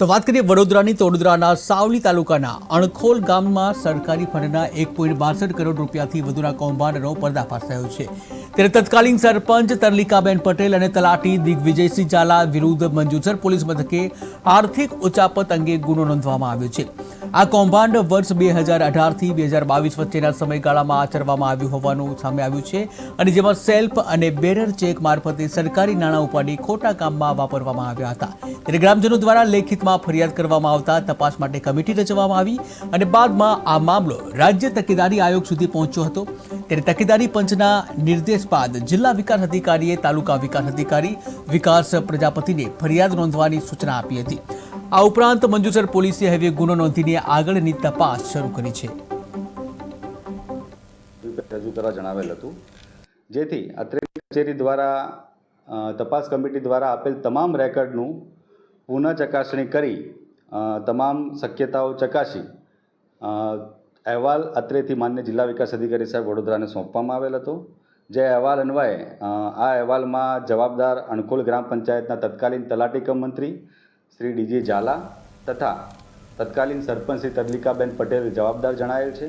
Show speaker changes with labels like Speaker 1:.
Speaker 1: તો વાત કરીએ વડોદરાની તોડોદરાના સાવલી તાલુકાના અણખોલ ગામમાં સરકારી ફંડના એક પોઈન્ટ બાસઠ કરોડ રૂપિયાથી વધુના કૌભાંડનો પર્દાફાશ થયો છે. ત્યારે તત્કાલીન સરપંચ તરલિકાબેન પટેલ અને તલાટી દિગ્વિજયસિંહ ઝાલા વિરુદ્ધ મંજુસર પોલીસ મથકે આર્થિક ઉચાપત અંગે ગુનો નોંધવામાં આવ્યો છે. આ કૌભાંડ વર્ષ બે હજાર અઢારથી બે હજાર બાવીસ વચ્ચેના સમયગાળામાં આચરવામાં આવ્યું હોવાનું સામે આવ્યું છે અને જેમાં સેલ્ફ અને બેરર ચેક મારફતે સરકારી નાણાં ઉપાડી ખોટા કામમાં વાપરવામાં આવ્યા હતા. ત્યારે ગ્રામજનો દ્વારા લેખિતમાં ફરિયાદ કરવામાં આવતા તપાસ માટે કમિટી રચવામાં આવી અને બાદમાં આ મામલો રાજ્ય તકેદારી આયોગ સુધી પહોંચ્યો હતો. ત્યારે તકેદારી પંચના નિર્દેશ બાદ જિલ્લા વિકાસ અધિકારીએ તાલુકા વિકાસ અધિકારી વિકાસ પ્રજાપતિને ફરિયાદ નોંધવાની સૂચના આપી હતી. આ ઉપરાંત મંજુસર પોલીસે હવે ગુનો નોંધીને આગળની તપાસ શરૂ કરી છે.
Speaker 2: રજૂ કરવા જણાવેલ હતું. જેથી અત્રે કચેરી દ્વારા તપાસ કમિટી દ્વારા આપેલ તમામ રેકર્ડનું પુનઃ ચકાસણી કરી તમામ શક્યતાઓ ચકાસી અહેવાલ અત્રેથી માન્ય જિલ્લા વિકાસ અધિકારી સાહેબ વડોદરાને સોંપવામાં આવેલ હતો. જે અહેવાલ અન્વયે આ અહેવાલમાં જવાબદાર અણકોલ ગ્રામ પંચાયતના તત્કાલીન તલાટી કમ મંત્રી શ્રી ડીજે ઝાલા તથા તત્કાલીન સરપંચ શ્રી તદલિકાબેન પટેલ જવાબદાર જણાયેલ છે.